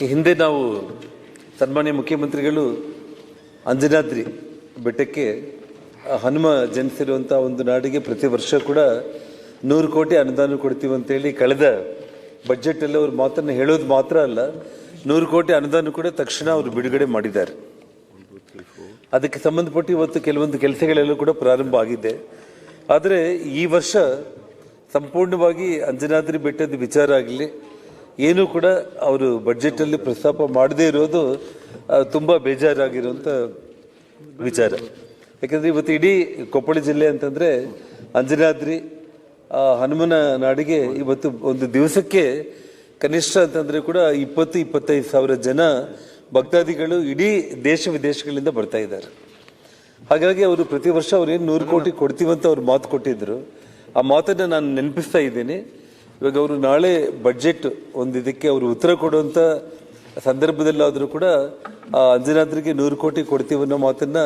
ಹಿಂದೆ ನಾವು ಸನ್ಮಾನ್ಯ ಮುಖ್ಯಮಂತ್ರಿಗಳು ಅಂಜನಾದ್ರಿ ಬೆಟ್ಟಕ್ಕೆ ಹನುಮ ಜನಿಸಿರುವಂಥ ಒಂದು ನಾಡಿಗೆ ಪ್ರತಿ ವರ್ಷ ಕೂಡ ನೂರು ಕೋಟಿ ಅನುದಾನ ಕೊಡ್ತೀವಿ ಅಂತೇಳಿ ಕಳೆದ ಬಜೆಟಲ್ಲಿ ಅವ್ರ ಮಾತನ್ನು ಹೇಳೋದು ಮಾತ್ರ ಅಲ್ಲ, ನೂರು ಕೋಟಿ ಅನುದಾನ ಕೂಡ ತಕ್ಷಣ ಅವರು ಬಿಡುಗಡೆ ಮಾಡಿದ್ದಾರೆ. ಅದಕ್ಕೆ ಸಂಬಂಧಪಟ್ಟು ಇವತ್ತು ಕೆಲವೊಂದು ಕೆಲಸಗಳೆಲ್ಲ ಕೂಡ ಪ್ರಾರಂಭ ಆಗಿದೆ. ಆದರೆ ಈ ವರ್ಷ ಸಂಪೂರ್ಣವಾಗಿ ಅಂಜನಾದ್ರಿ ಬೆಟ್ಟದ ವಿಚಾರ ಆಗಲಿ ಏನೂ ಕೂಡ ಅವರು ಬಡ್ಜೆಟಲ್ಲಿ ಪ್ರಸ್ತಾಪ ಮಾಡದೇ ಇರೋದು ತುಂಬ ಬೇಜಾರಾಗಿರುವಂಥ ವಿಚಾರ. ಯಾಕಂದರೆ ಇವತ್ತು ಇಡೀ ಕೊಪ್ಪಳ ಜಿಲ್ಲೆ ಅಂತಂದರೆ ಅಂಜನಾದ್ರಿ ಹನುಮನ ನಾಡಿಗೆ ಇವತ್ತು ಒಂದು ದಿವಸಕ್ಕೆ ಕನಿಷ್ಠ ಅಂತಂದರೆ ಕೂಡ ಇಪ್ಪತ್ತು, ಇಪ್ಪತ್ತೈದು ಸಾವಿರ ಜನ ಭಕ್ತಾದಿಗಳು ಇಡೀ ದೇಶ ವಿದೇಶಗಳಿಂದ ಬರ್ತಾ ಇದ್ದಾರೆ. ಹಾಗಾಗಿ ಅವರು ಪ್ರತಿ ವರ್ಷ ಅವ್ರು ಏನು ನೂರು ಕೋಟಿ ಕೊಡ್ತೀವಂತ ಅವ್ರು ಮಾತು ಕೊಟ್ಟಿದ್ದರು ಆ ಮಾತನ್ನು ನಾನು ನೆನಪಿಸ್ತಾ ಇದ್ದೀನಿ. ಇವಾಗ ಅವರು ನಾಳೆ ಬಡ್ಜೆಟ್ ಒಂದು ಇದಕ್ಕೆ ಅವರು ಉತ್ತರ ಕೊಡುವಂಥ ಸಂದರ್ಭದಲ್ಲಾದರೂ ಕೂಡ, ಆ, ಅಂಜನಾದ್ರಿಗೆ ನೂರು ಕೋಟಿ ಕೊಡ್ತೀವಿ ಅನ್ನೋ ಮಾತನ್ನು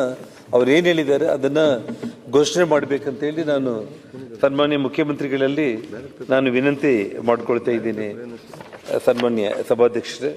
ಅವ್ರು ಏನು ಹೇಳಿದ್ದಾರೆ ಅದನ್ನು ಘೋಷಣೆ ಮಾಡಬೇಕಂತೇಳಿ ನಾನು ಸನ್ಮಾನ್ಯ ಮುಖ್ಯಮಂತ್ರಿಗಳಲ್ಲಿ ನಾನು ವಿನಂತಿ ಮಾಡಿಕೊಳ್ತಾ ಇದ್ದೀನಿ. ಸನ್ಮಾನ್ಯ ಸಭಾಧ್ಯಕ್ಷರೇ.